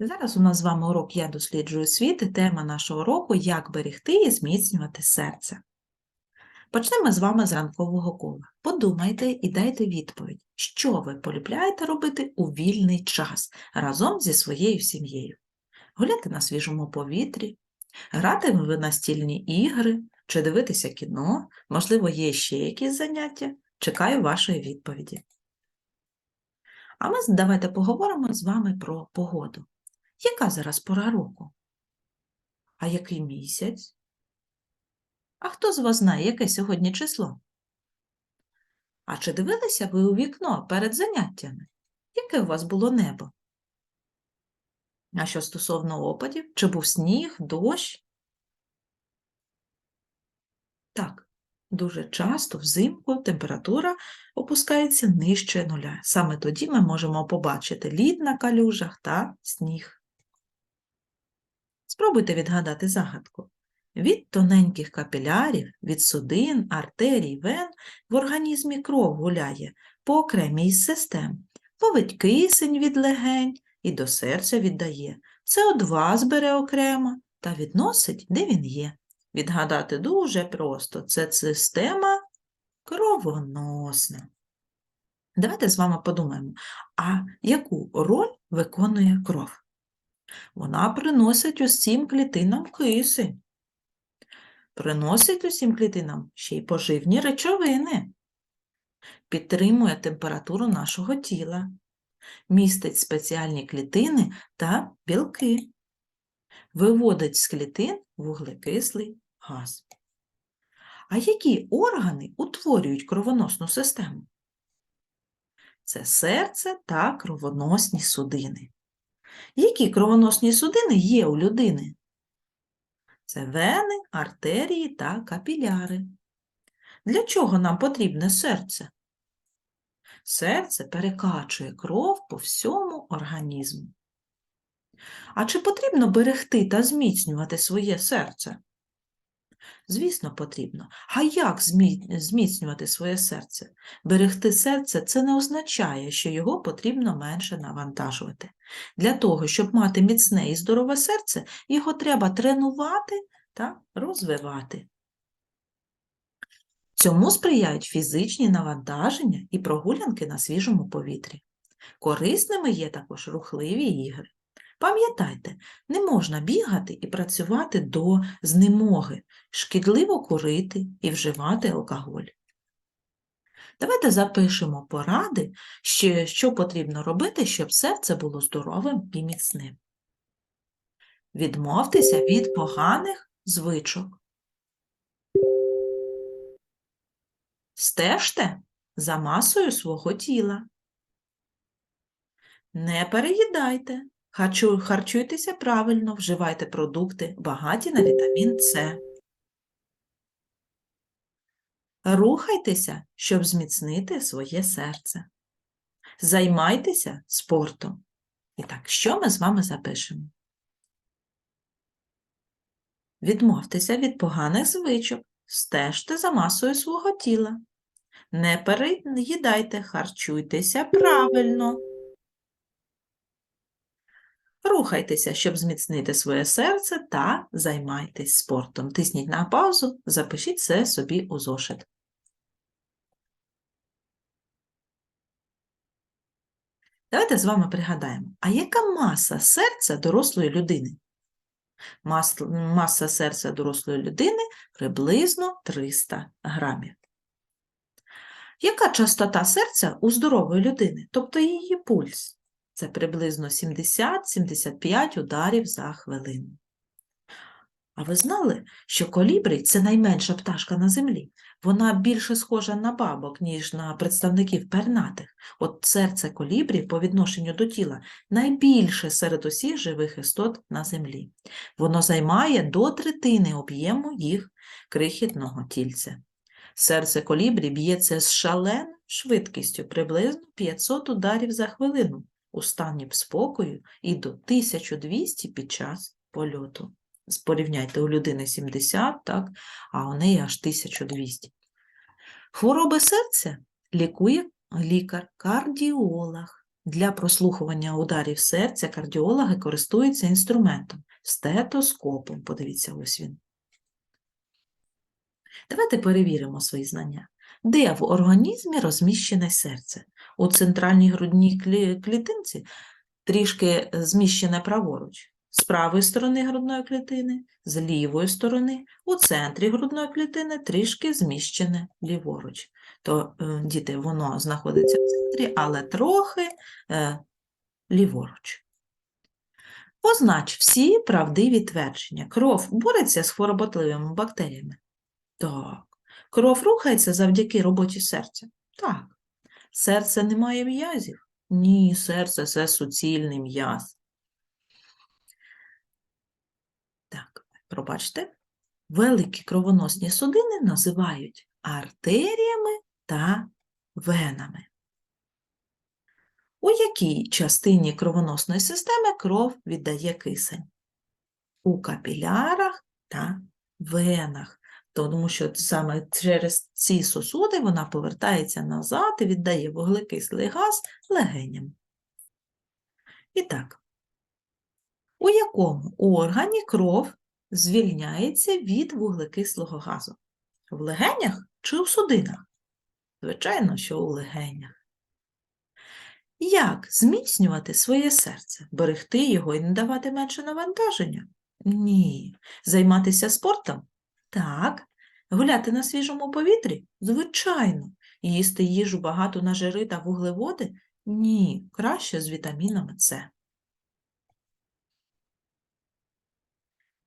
Зараз у нас з вами урок Я досліджую світ і тема нашого уроку Як берегти і зміцнювати серце. Почнемо з вами з ранкового кола. Подумайте і дайте відповідь, що ви полюбляєте робити у вільний час разом зі своєю сім'єю. Гуляти на свіжому повітрі, грати в настільні ігри чи дивитися кіно, можливо, є ще якісь заняття. Чекаю вашої відповіді. А ми давайте поговоримо з вами про погоду. Яка зараз пора року? А який місяць? А хто з вас знає, яке сьогодні число? А чи дивилися ви у вікно перед заняттями? Яке у вас було небо? А що стосовно опадів? Чи був сніг, дощ? Так, дуже часто взимку температура опускається нижче нуля. Саме тоді ми можемо побачити лід на калюжах та сніг. Спробуйте відгадати загадку. Від тоненьких капілярів, від судин, артерій, вен в організмі кров гуляє по окремій із систем, ловить кисень від легень і до серця віддає. СО2 збере окремо та відносить, де він є. Відгадати дуже просто. Це система кровоносна. Давайте з вами подумаємо, а яку роль виконує кров? Вона приносить усім клітинам кисень. Приносить усім клітинам ще й поживні речовини. Підтримує температуру нашого тіла. Містить спеціальні клітини та білки. Виводить з клітин вуглекислий газ. А які органи утворюють кровоносну систему? Це серце та кровоносні судини. Які кровоносні судини є у людини? Це вени, артерії та капіляри. Для чого нам потрібне серце? Серце перекачує кров по всьому організму. А чи потрібно берегти та зміцнювати своє серце? Звісно, потрібно. А як зміцнювати своє серце? Берегти серце це не означає, що його потрібно менше навантажувати. Для того, щоб мати міцне і здорове серце, його треба тренувати та розвивати. Цьому сприяють фізичні навантаження і прогулянки на свіжому повітрі. Корисними є також рухливі ігри. Пам'ятайте, не можна бігати і працювати до знемоги, шкідливо курити і вживати алкоголь. Давайте запишемо поради, що, потрібно робити, щоб серце було здоровим і міцним. Відмовтеся від поганих звичок. Стежте за масою свого тіла. Не переїдайте. Харчу- Харчуйтеся правильно, вживайте продукти, багаті на вітамін С. Рухайтеся, щоб зміцнити своє серце. Займайтеся спортом. І так, що ми з вами запишемо? Відмовтеся від поганих звичок, стежте за масою свого тіла. Не переїдайте, харчуйтеся правильно. Рухайтеся, щоб зміцнити своє серце та займайтесь спортом. Тисніть на паузу, запишіть це собі у зошит. Давайте з вами пригадаємо, а яка маса серця дорослої людини? Мас- Маса серця дорослої людини приблизно 300 грамів. Яка частота серця у здорової людини, тобто її пульс? Це приблизно 70-75 ударів за хвилину. А ви знали, що колібрій – це найменша пташка на землі? Вона більше схожа на бабок, ніж на представників пернатих. От серце колібрі по відношенню до тіла найбільше серед усіх живих істот на землі. Воно займає до третини об'єму їх крихітного тільця. Серце колібрі б'ється з шаленою швидкістю приблизно 500 ударів за хвилину у стані спокою і до 1200 під час польоту. Порівняйте, у людини 70, так, а у неї аж 1200. Хвороби серця лікує лікар-кардіолог. Для прослухування ударів серця кардіологи користуються інструментом стетоскопом. Подивіться, ось він. Давайте перевіримо свої знання. Де в організмі розміщене серце? У центральній грудній клітинці трішки е, зміщене праворуч. З правої сторони грудної клітини, з лівої сторони, у центрі грудної клітини трішки зміщене ліворуч. То, е, діти, воно знаходиться в центрі, але трохи е, ліворуч. Познач всі правдиві твердження. Кров бореться з хвороботливими бактеріями. Так. Кров рухається завдяки роботі серця. Так. Серце не має м'язів? Ні, серце це суцільний м'яз. Так, пробачте. Великі кровоносні судини називають артеріями та венами. У якій частині кровоносної системи кров віддає кисень? У капілярах та венах. Тому що саме через ці сосуди вона повертається назад і віддає вуглекислий газ легеням. І так, у якому органі кров звільняється від вуглекислого газу? В легенях чи у судинах? Звичайно, що у легенях. Як зміцнювати своє серце? Берегти його і не давати менше навантаження? Ні. Займатися спортом? Так. Гуляти на свіжому повітрі? Звичайно. Їсти їжу багато на жири та вуглеводи? Ні, краще з вітамінами С.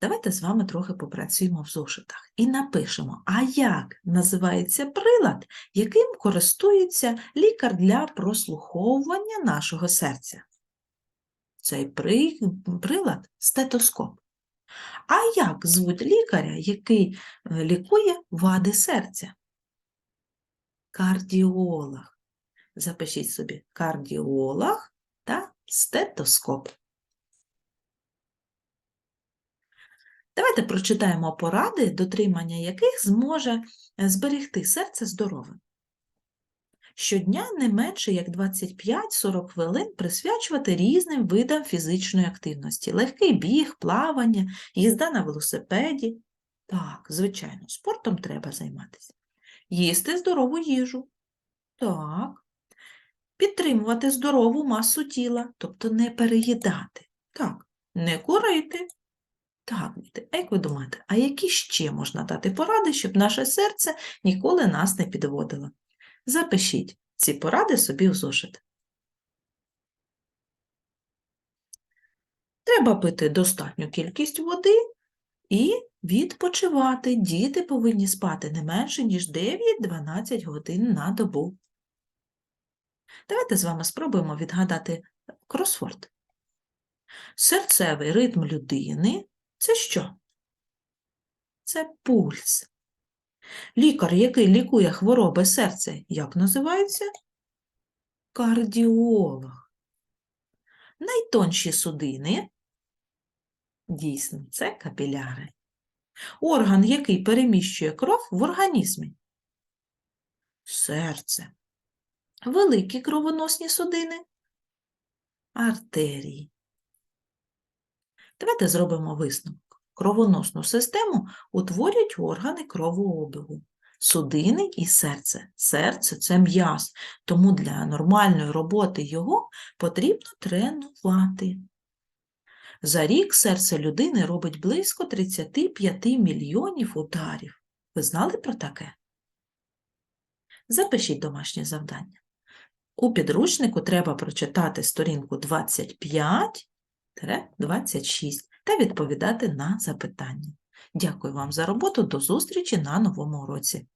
Давайте з вами трохи попрацюємо в зошитах і напишемо, а як називається прилад, яким користується лікар для прослуховування нашого серця? Цей прилад стетоскоп. А як звуть лікаря, який е, лікує вади серця? Кардіолог. Запишіть собі кардіолог та стетоскоп. Давайте прочитаємо поради, дотримання яких зможе е, зберегти серце здоровим. Щодня не менше як 25-40 хвилин присвячувати різним видам фізичної активності. Легкий біг, плавання, їзда на велосипеді. Так, звичайно, спортом треба займатися. Їсти здорову їжу. Так. Підтримувати здорову масу тіла, тобто не переїдати. Так, не курити. Так, діти, як ви думаєте, а які ще можна дати поради, щоб наше серце ніколи нас не підводило? Запишіть ці поради собі в зошит. Треба пити достатню кількість води і відпочивати. Діти повинні спати не менше, ніж 9-12 годин на добу. Давайте з вами спробуємо відгадати кросворд. Серцевий ритм людини – це що? Це пульс. Лікар, який лікує хвороби серця, як називається? Кардіолог. Найтонші судини, дійсно, це капіляри. Орган, який переміщує кров в організмі? Серце. Великі кровоносні судини? Артерії. Давайте зробимо висновок. Кровоносну систему утворюють органи кровообігу, судини і серце. Серце – це м'яз, тому для нормальної роботи його потрібно тренувати. За рік серце людини робить близько 35 мільйонів ударів. Ви знали про таке? Запишіть домашнє завдання. У підручнику треба прочитати сторінку 25 26 та відповідати на запитання. Дякую вам за роботу. До зустрічі на новому уроці.